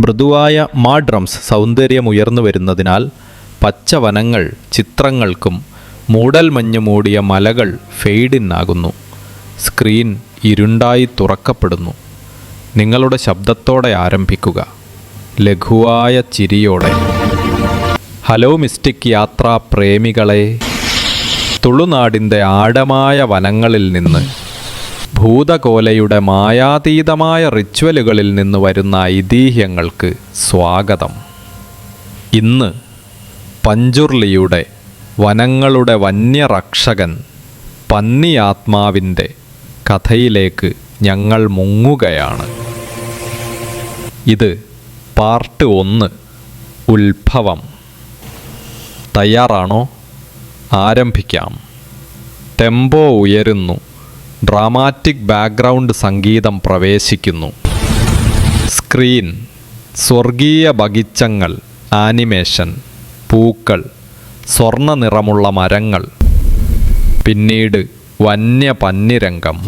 മൃദുവായ മാഡ്രംസ് സൗന്ദര്യമുയർന്നു വരുന്നതിനാൽ പച്ചവനങ്ങൾ ചിത്രങ്ങൾക്കും മൂടൽമഞ്ഞ് മൂടിയ മലകൾ ഫെയ്ഡിന്നാകുന്നു സ്ക്രീൻ ഇരുണ്ടായി തുറക്കപ്പെടുന്നു. നിങ്ങളുടെ ശബ്ദത്തോടെ ആരംഭിക്കുക. ലഘുവായ ചിരിയോടെ. ഹലോ മിസ്റ്റിക് യാത്രാ പ്രേമികളെ. തുളുനാടിന്റെ ആഴമായ വനങ്ങളിൽ നിന്ന് ഭൂതകോലയുടെ മായാതീതമായ റിച്വലുകളിൽ നിന്ന് വരുന്ന ഐതിഹ്യങ്ങൾക്ക് സ്വാഗതം. ഇന്ന് പഞ്ചുർലിയുടെ വനങ്ങളുടെ വന്യരക്ഷകൻ പന്നിയാത്മാവിന്റെ കഥയിലേക്ക് ഞങ്ങൾ മുങ്ങുകയാണ്. ഇത് പാർട്ട് ഒന്ന് ഉത്ഭവം. തയ്യാറാണോ? ആരംഭിക്കാം. ടെമ്പോ ഉയരുന്നു. ഡ്രാമാറ്റിക് ബാക്ക്ഗ്രൗണ്ട് സംഗീതം പ്രവേശിക്കുന്നു. സ്ക്രീൻ സ്വർഗീയ ബഗിച്ചങ്ങൾ ആനിമേഷൻ പൂക്കൾ സ്വർണ നിറമുള്ള മരങ്ങൾ. പിന്നീട് വന്യ പന്നിരംഗം.